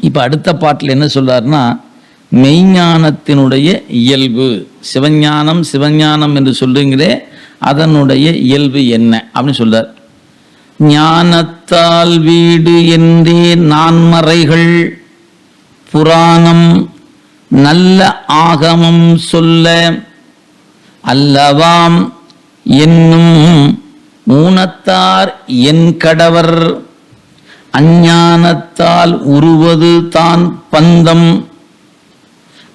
இப்போ அடுத்த பாட்டில் என்ன சொல்றாருன்னா மெய்ஞானத்தினுடைய இயல்பு. சிவஞானம் சிவஞானம் என்று சொல்லுங்களே அதனுடைய இயல்பு என்ன? அப்படின்னு சொல்றார். ஞானத்தால் வீடு என்றே நான்மறைகள் புராணம் நல்ல ஆகமம் சொல்ல அல்லவாம் என்னும் ஊனத்தார் என் கடவர். அஞ்ஞானத்தால் உருவது தான் பந்தம்.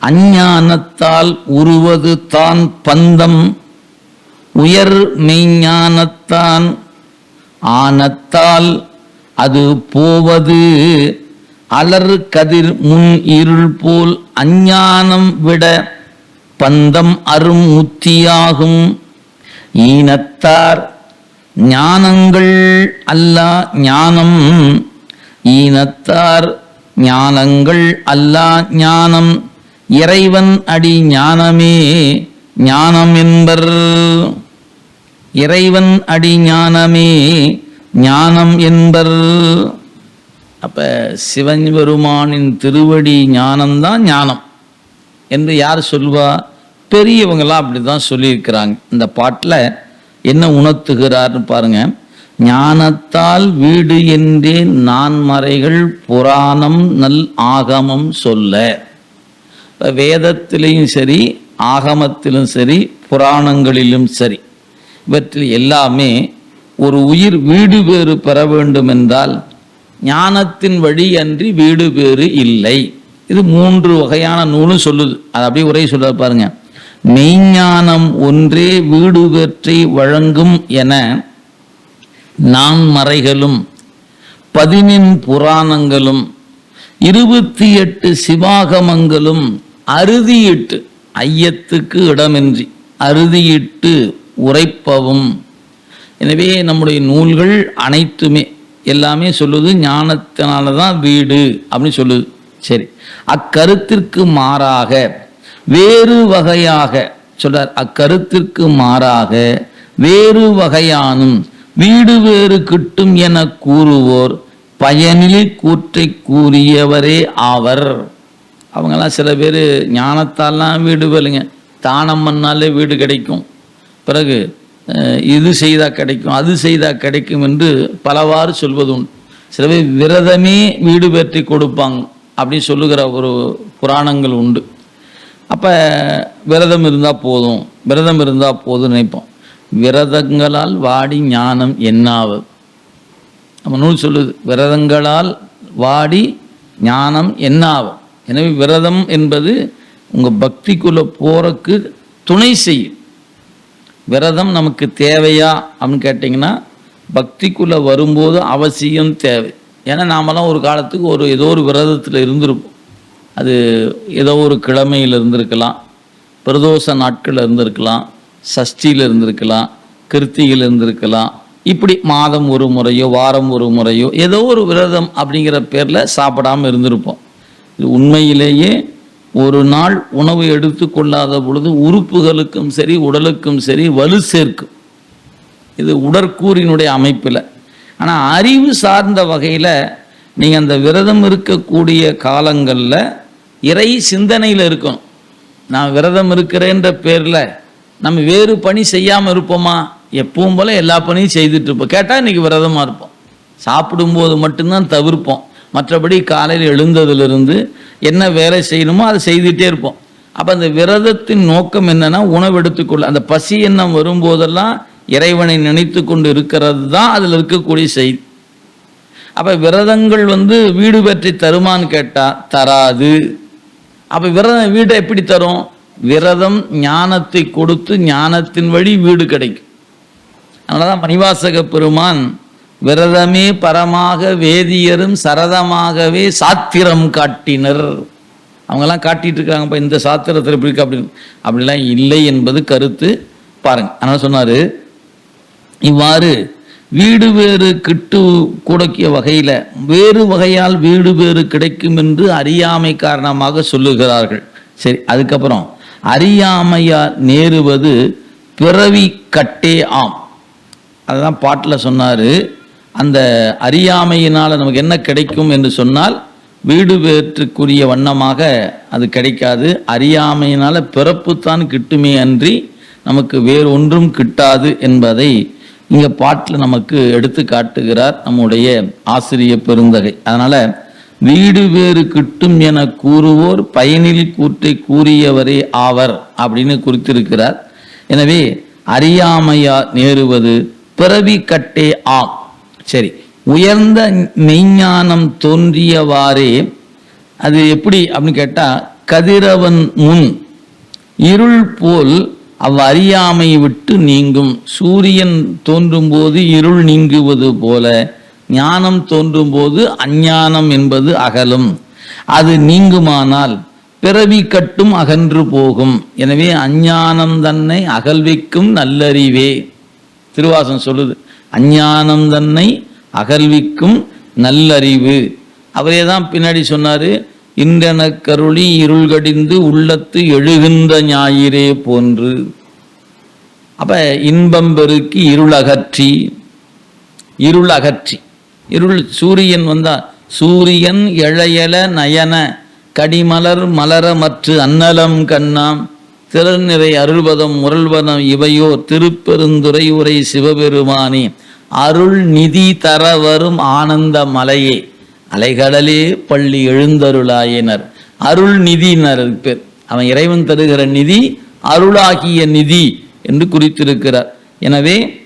அஞ்ஞானத்தால் உருவது தான் பந்தம். உயர் மெய்ஞானத்தான் ஆனத்தால் அது போவது. அலர் கதிர் முன் இருள் போல் அஞ்ஞானம் விட பந்தம் அரும் முத்தியாகும் ஈனத்தார் ஞானங்கள் அல்லா ஞானம். ஈனத்தார் ஞானங்கள் அல்லா ஞானம். இறைவன் அடி ஞானமே ஞானம் என்பர் இறைவன் அடி ஞானமே ஞானம் என்பர். அப்ப சிவபெருமானின் திருவடி ஞானம்தான் ஞானம். என்று யார் சொல்வா? பெரியவங்களாம் அப்படிதான் சொல்லியிருக்கிறாங்க. இந்த பாட்டில் என்ன உணர்த்துகிறார்னு பாருங்க. ஞானத்தால் வீடு என்றே நான்மறைகள் புராணம் நல் ஆகமம் சொல்ல. வேதத்திலையும் சரி ஆகமத்திலும் சரி புராணங்களிலும் சரி. இவற்றில் எல்லாமே ஒரு உயிர் வீடு பேறு பெற வேண்டும் என்றால் ஞானத்தின் வழி அன்றி வீடு பேறு இல்லை. இது மூன்று வகையான நூலும் சொல்லுது. அது அப்படியே உரை சொல்ல பாருங்கள் மெய்ஞானம் ஒன்றே வீடு பெற்றி வழங்கும் என நான் மறைகளும் பதினின் புராணங்களும் இருபத்தி எட்டு சிவாகமங்களும் அறுதியிட்டு ஐயத்துக்கு இடமின்றி அறுதியிட்டு உரைப்பவும். எனவே நம்முடைய நூல்கள் அனைத்துமே எல்லாமே சொல்லுது ஞானத்தினால தான் வீடு அப்படின்னு சொல்லுது. சரி அக்கருத்திற்கு மாறாக வேறு வகையாக சொல்றார் அக்கருத்திற்கு மாறாக வேறு வகையானும் வீடு வேறு கிட்டும் என கூறுவோர் பயனில் கூற்றை கூறியவரே ஆவர். அவங்கெல்லாம் சில பேர் ஞானத்தாலாம் வீடு வேலைங்க. தானம் பண்ணாலே வீடு கிடைக்கும். பிறகு இது செய்தால் கிடைக்கும் அது செய்தால் கிடைக்கும் என்று பலவாறு சொல்வது உண்டு சில பேர் விரதமே வீடு பெற்றி கொடுப்பாங்க. அப்படின்னு சொல்லுகிற ஒரு புராணங்கள் உண்டு. அப்போ விரதம் இருந்தால் போதும். விரதம் இருந்தால் போதும் நினைப்போம். விரதங்களால் வாடி ஞானம் என்னாவது. நம்ம நூல் சொல்லுது விரதங்களால் வாடி ஞானம் என்னாகும் எனவே விரதம் என்பது உங்கள் பக்திக்குள்ளே போகிறக்கு துணை செய்யும். விரதம் நமக்கு தேவையா அப்படின்னு கேட்டிங்கன்னா பக்திக்குள்ளே வரும்போது அவசியம் தேவை. ஏன்னா நாமெல்லாம் ஒரு காலத்துக்கு ஒரு ஏதோ ஒரு விரதத்தில் இருந்திருப்போம். அது ஏதோ ஒரு கிழமையில் இருந்திருக்கலாம் பிரதோஷ நாட்கள் இருந்திருக்கலாம் சஷ்டியில் இருந்திருக்கலாம் கிருத்தியில் இருந்திருக்கலாம். இப்படி மாதம் ஒரு முறையோ வாரம் ஒரு முறையோ ஏதோ ஒரு விரதம் அப்படிங்கிற பேரில் சாப்பிடாம இருந்திருப்போம். இது உண்மையிலேயே ஒரு நாள் உணவு எடுத்துக்கொள்ளாத பொழுது உறுப்புகளுக்கும் சரி உடலுக்கும் சரி வலு சேர்க்கும். இது உடற்கூறினுடைய அமைப்பில். ஆனால் அறிவு சார்ந்த வகையில் நீங்கள் அந்த விரதம் இருக்கக்கூடிய காலங்களில் இறை சிந்தனையில் இருக்கும் நான் விரதம் இருக்கிறேன்ற பேரில் நம்ம வேறு பணி செய்யாமல் இருப்போமா? எப்பவும் போல் எல்லா பணியும் செய்துட்டு இருப்போம். கேட்டால் இன்றைக்கி விரதமாக இருப்போம். சாப்பிடும்போது மட்டும்தான் தவிர்ப்போம். மற்றபடி காலையில் எழுந்ததுலேருந்து என்ன வேலை செய்யணுமோ அதை செய்துட்டே இருப்போம். அப்போ அந்த விரதத்தின் நோக்கம் என்னன்னா உணவு எடுத்துக்கொள்ள. அந்த பசி எண்ணம் வரும்போதெல்லாம் இறைவனை நினைத்து கொண்டு இருக்கிறது தான் அதில் இருக்கக்கூடிய செய்தி அப்போ விரதங்கள் வந்து வீடு பற்றி தருமான்னு கேட்டால் தராது. அப்போ விரதம் வீட்டை எப்படி தரும்? விரதம் ஞானத்தை கொடுத்து ஞானத்தின் வழி வீடு கிடைக்கும். அதனால தான் மணிவாசக பெருமான் விரதமே பரமாக வேதியரும் சரதமாகவே சாத்திரம் காட்டினர். அவங்கெல்லாம் காட்டிட்டு இருக்காங்கப்பா இந்த சாத்திரத்தில் எப்படி இருக்கு? அப்படின்னு. அப்படிலாம் இல்லை என்பது கருத்து. பாருங்க. அதனால் சொன்னார் இவ்வாறு வீடு வேறு கிட்டு கூடக்கிய வகையில் வேறு வகையால் வீடு வேறு கிடைக்கும் என்று அறியாமை காரணமாக சொல்லுகிறார்கள். சரி அதுக்கப்புறம் அறியாமையார் நேருவது பிறவி கட்டே ஆம். அதுதான் பாட்டில் சொன்னார். அந்த அறியாமையினால் நமக்கு என்ன கிடைக்கும் என்று சொன்னால் வீடு வேற்றுக்குரிய வண்ணமாக அது கிடைக்காது. அறியாமையினால் பிறப்புத்தான் கிட்டுமே அன்றி நமக்கு வேறு ஒன்றும் கிட்டாது என்பதை இங்க பாட்டில் நமக்கு எடுத்து காட்டுகிறார் நம்முடைய ஆசிரிய பெருந்தகை. அதனால வீடு வேறு கிட்டும் என கூறுவோர் பயனில் கூற்றை கூறியவரே ஆவர் அப்படின்னு குறித்திருக்கிறார். எனவே அறியாமையா நேருவது பிறவி கட்டே ஆம் சரி உயர்ந்த மெய்ஞானம் தோன்றியவாறே அது எப்படி அப்படின்னு கேட்டா கதிரவன் முன் இருள் போல் அவ்வறியாமை விட்டு நீங்கும். சூரியன் தோன்றும் போது இருள் நீங்குவது போல ஞானம் தோன்றும் போது அஞ்ஞானம் என்பது அகலும். அது நீங்குமானால் பிறவி கட்டும் அகன்று போகும். எனவே அஞ்ஞானம் தன்னை அகல்விக்கும் நல்லறிவே. திருவாசன் சொல்லுது அஞ்ஞானம் தன்னை அகல்விக்கும் நல்லறிவு. அவரே தான் பின்னாடி சொன்னாரு இன்றென கருளி இருள் கடிந்து உள்ளத்து எழுகின்ற ஞாயிறே போன்று. அப்ப இன்பம் பெருக்கி இருள் அகற்றி இருள் அகற்றி இருள் சூரியன் வந்தா சூரியன் இழையல நயன கடிமலர் மலர மற்று அன்னலம் கண்ணாம். திறநிறை அருள்வதம் முரள்வதம் இவையோ திருப்பெருந்துரை உரை சிவபெருமானே. அருள் நிதி தர வரும் ஆனந்த மலையே. அலைகடலே பள்ளி எழுந்தருளாயினர். அருள் நிதியினர் பேர். அவன் இறைவன் தருகிற நிதி அருளாகிய நிதி என்று குறித்திருக்கிறார். எனவே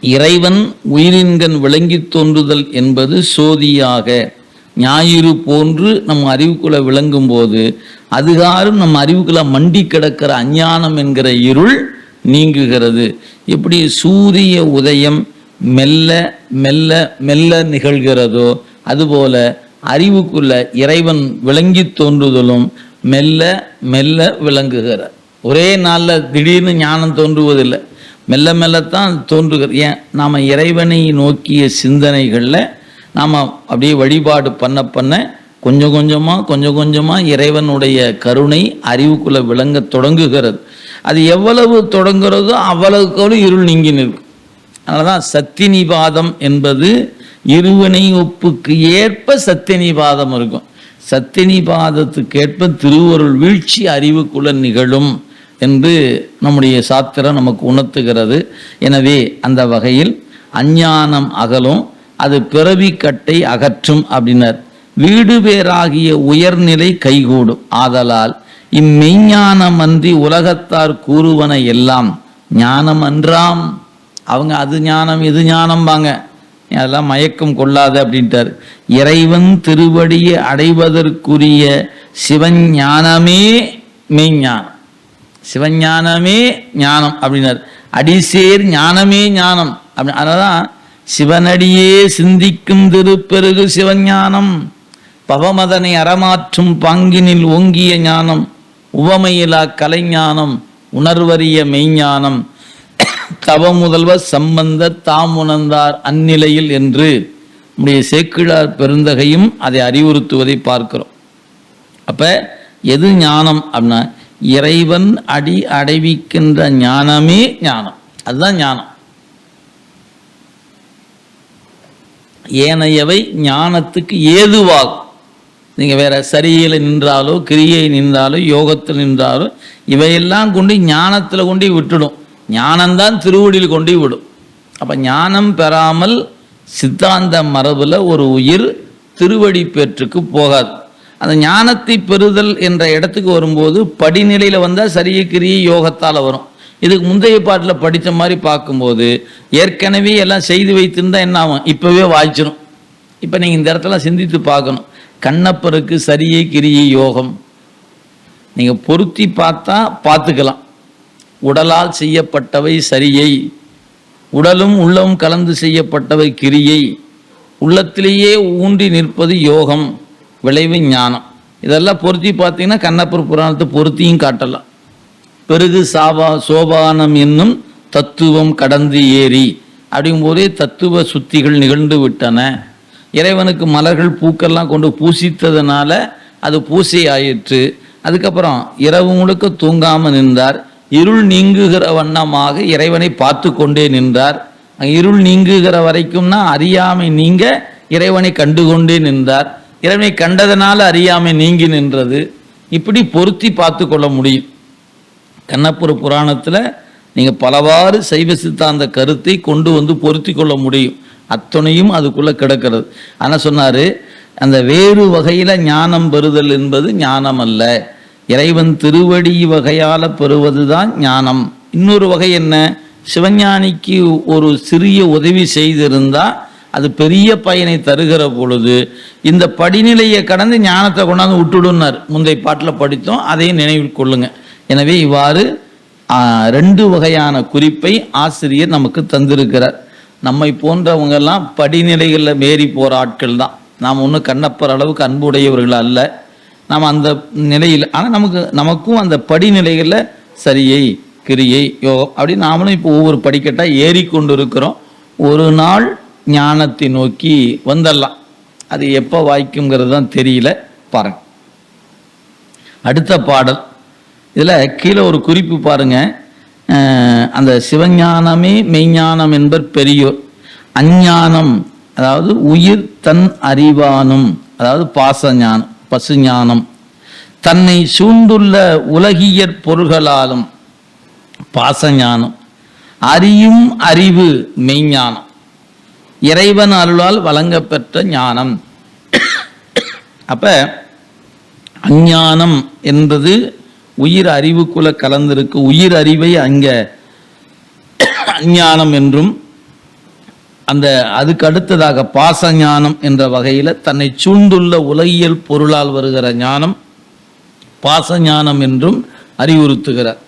இறைவன் உயிரின்கண் விளங்கித் தோன்றுதல் என்பது சோதியாக ஞாயிறு போன்று நம் அறிவுக்குள்ள விளங்கும் போது அதுகாரும் நம் அறிவுக்குள்ள மண்டி கிடக்கிற அஞ்ஞானம் என்கிற இருள் நீங்குகிறது. இப்படி சூரிய உதயம் மெல்ல மெல்ல மெல்ல நிகழ்கிறதோ அதுபோல அறிவுக்குள்ள இறைவன் விளங்கி தோன்றுதலும் மெல்ல மெல்ல விளங்குகிறார். ஒரே நாளில் திடீர்னு ஞானம் தோன்றுவதில்லை. மெல்ல மெல்லத்தான் தோன்றுகிற ஏன்? நாம் இறைவனை நோக்கிய சிந்தனைகளில் நாம் அப்படியே வழிபாடு பண்ண பண்ண கொஞ்சம் கொஞ்சமாக கொஞ்சம் கொஞ்சமாக இறைவனுடைய கருணை அறிவுக்குள்ளே விளங்க தொடங்குகிறது. அது எவ்வளவு தொடங்குறதோ அவ்வளவுக்கு இருள் நீங்கி நிற்கும். அதனால தான் சத்தினிபாதம் என்பது இருவினை ஒப்புக்கு ஏற்ப சத்தினிபாதம் இருக்கும். சத்தினிபாதத்துக்கு ஏற்ப திருவருள் வீழ்ச்சி அறிவுக்குள்ள நிகழும் என்று நம்முடைய சாத்திரம் நமக்கு உணர்த்துகிறது. எனவே அந்த வகையில் அஞ்ஞானம் அகலும் அது பிறவி கட்டை அகற்றும் அப்படின்னர். வீடு பேராகிய உயர்நிலை கைகூடும். ஆதலால் இம்மெய்ஞானம் அன்றி உலகத்தார் கூறுவன எல்லாம் ஞானம் அன்றாம் அவங்க அது ஞானம் இது ஞானம்பாங்க. வாங்க அதெல்லாம் மயக்கம் கொள்ளாத அப்படின்ட்டார். இறைவன் திருவடியை அடைவதற்குரிய சிவஞானமே மெய்ஞானம் சிவஞானமே ஞானம். அப்படின்னார். அடிசேர் ஞானமே ஞானம். அப்படி அதனால்தான் சிவனடியே சிந்திக்கும் திருப்பெருகு சிவஞானம் பவமதனை அறமாற்றும் பாங்கினில் ஓங்கிய ஞானம். உவமையிலா கலைஞானம் உணர்வறிய மெய்ஞானம் தவ முதல்வர் சம்பந்த தாம் உணர்ந்தார் அந்நிலையில் என்று நம்முடைய சேக்கிழார் பெருந்தகையும் அதை அறிவுறுத்துவதை பார்க்கிறோம். அப்ப எது ஞானம் அப்படின்னா இறைவன் அடி அடைவிக்கின்ற ஞானமே ஞானம். அதுதான் ஞானம். ஏனையவை ஞானத்துக்கு ஏதுவாகும். நீங்க வேற சரியில் நின்றாலோ கிரியை நின்றாலோ யோகத்தில் நின்றாலோ இவையெல்லாம் கொண்டு ஞானத்தில் கொண்டு விட்டுடும். ஞானம்தான் திருவடியில் கொண்டு விடும். அப்போ ஞானம் பெறாமல் சித்தாந்த மரபில் ஒரு உயிர் திருவடி பெற்றுக்கு போகாது. அந்த ஞானத்தை பெறுதல் என்ற இடத்துக்கு வரும்போது படிநிலையில் வந்தால் சரியக்கிரிய கிரியை யோகத்தால் வரும். இதுக்கு முந்தைய பாட்டில் படித்த மாதிரி பார்க்கும்போது ஏற்கனவே எல்லாம் செய்து வைத்திருந்தா என்ன ஆகும்? இப்போவே வாய்ச்சிரும். இப்போ நீங்கள் இந்த இடத்துல சிந்தித்து பார்க்கணும். கண்ணப்பருக்கு சரியை கிரியை யோகம். நீங்கள் பொருத்தி பார்த்தா பார்த்துக்கலாம். உடலால் செய்யப்பட்டவை சரியை உடலும் உள்ளமும் கலந்து செய்யப்பட்டவை கிரியை உள்ளத்திலேயே ஊன்றி நிற்பது யோகம் விளைவு ஞானம். இதெல்லாம் பொருத்தி பார்த்தீங்கன்னா கண்ணப்பர் புராணத்தை பொருத்தியும் காட்டலாம். பெருகு சாபா சோபானம் என்னும் தத்துவம் கடந்து ஏறி அப்படிங்கும்போதே தத்துவ சுத்திகள் நிகழ்ந்து விட்டன. இறைவனுக்கு மலர்கள் பூக்கள்லாம் கொண்டு பூசித்ததுனால அது பூசை ஆயிற்று அதுக்கப்புறம் இரவு முழுக்க தூங்காமல் நின்றார். இருள் நீங்குகிற வண்ணமாக இறைவனை பார்த்து கொண்டே நின்றார். இருள் நீங்குகிற வரைக்கும்னா அறியாமை நீங்க இறைவனை கண்டுகொண்டே நின்றார். இறைவனை கண்டதனால அறியாமை நீங்கி நின்றது. இப்படி பொருத்தி பார்த்து கொள்ள முடியும். கண்ணப்புற புராணத்தில் நீங்கள் பலவாறு சைவ சித்தாந்த கருத்தை கொண்டு வந்து பொருத்தி கொள்ள முடியும். அத்தனையும் அதுக்குள்ளே கிடக்கிறது. ஆனால் சொன்னார் அந்த வேறு வகையில் ஞானம் பெறுதல் என்பது ஞானம் அல்ல இறைவன் திருவடி வகையால் பெறுவதுதான் ஞானம். இன்னொரு வகை என்ன? சிவஞானிக்கு ஒரு சிறிய உதவி செய்திருந்தால் அது பெரிய பயனை தருகிற பொழுது இந்த படிநிலையை கடந்து ஞானத்தை கொண்டாந்து விட்டுடுனார் முந்தைய பாட்டில் படித்தோம் அதையும் நினைவில் கொள்ளுங்க. எனவே இவ்வாறு ரெண்டு வகையான குறிப்பை ஆசிரியர் நமக்கு தந்திருக்கிறார். நம்மை போன்றவங்கெல்லாம் படிநிலைகளில் மேறி போகிற ஆட்கள் தான். நாம் ஒன்றும் கண்ணப்பர் அளவுக்கு அன்புடையவர்கள் அல்ல. நாம் அந்த நிலையில் ஆனால் நமக்கு நமக்கும் அந்த படிநிலைகளில் சரியை கிரியை யோகம் அப்படின்னு நாமளும் இப்போ ஒவ்வொரு படிக்கட்டாக ஏறிக்கொண்டு இருக்கிறோம் ஒரு நாள் ஞானத்தை நோக்கி வந்துடலாம் அது எப்போ வாய்க்குங்கிறது தான் தெரியல. பாருங்க. அடுத்த பாடல். இதில் கீழே ஒரு குறிப்பு பாருங்க. அந்த சிவஞானமே மெய்ஞானம் என்பர் பெரியோர். அஞ்ஞானம் அதாவது உயிர் தன் அறிவானும் அதாவது பாசஞானம். பசுஞானம். தன்னை சூழ்ந்துள்ள உலகியற் பொருள்களாலும் பாசஞானம் அறியும் அறிவு மெய்ஞானம் இறைவன் அருளால் வழங்கப்பெற்ற ஞானம். அப்ப அஞ்ஞானம் என்பது உயிர் அறிவுக்குள்ள கலந்திருக்கு. உயிர் அறிவை அங்க அஞ்ஞானம் என்றும் அந்த அதுக்கு அடுத்ததாக பாச ஞானம் என்ற வகையில் தன்னை சூழ்ந்துள்ள உலகியல் பொருளால் வருகிற ஞானம் பாச ஞானம் என்றும் அறிவுறுத்துகிறார்.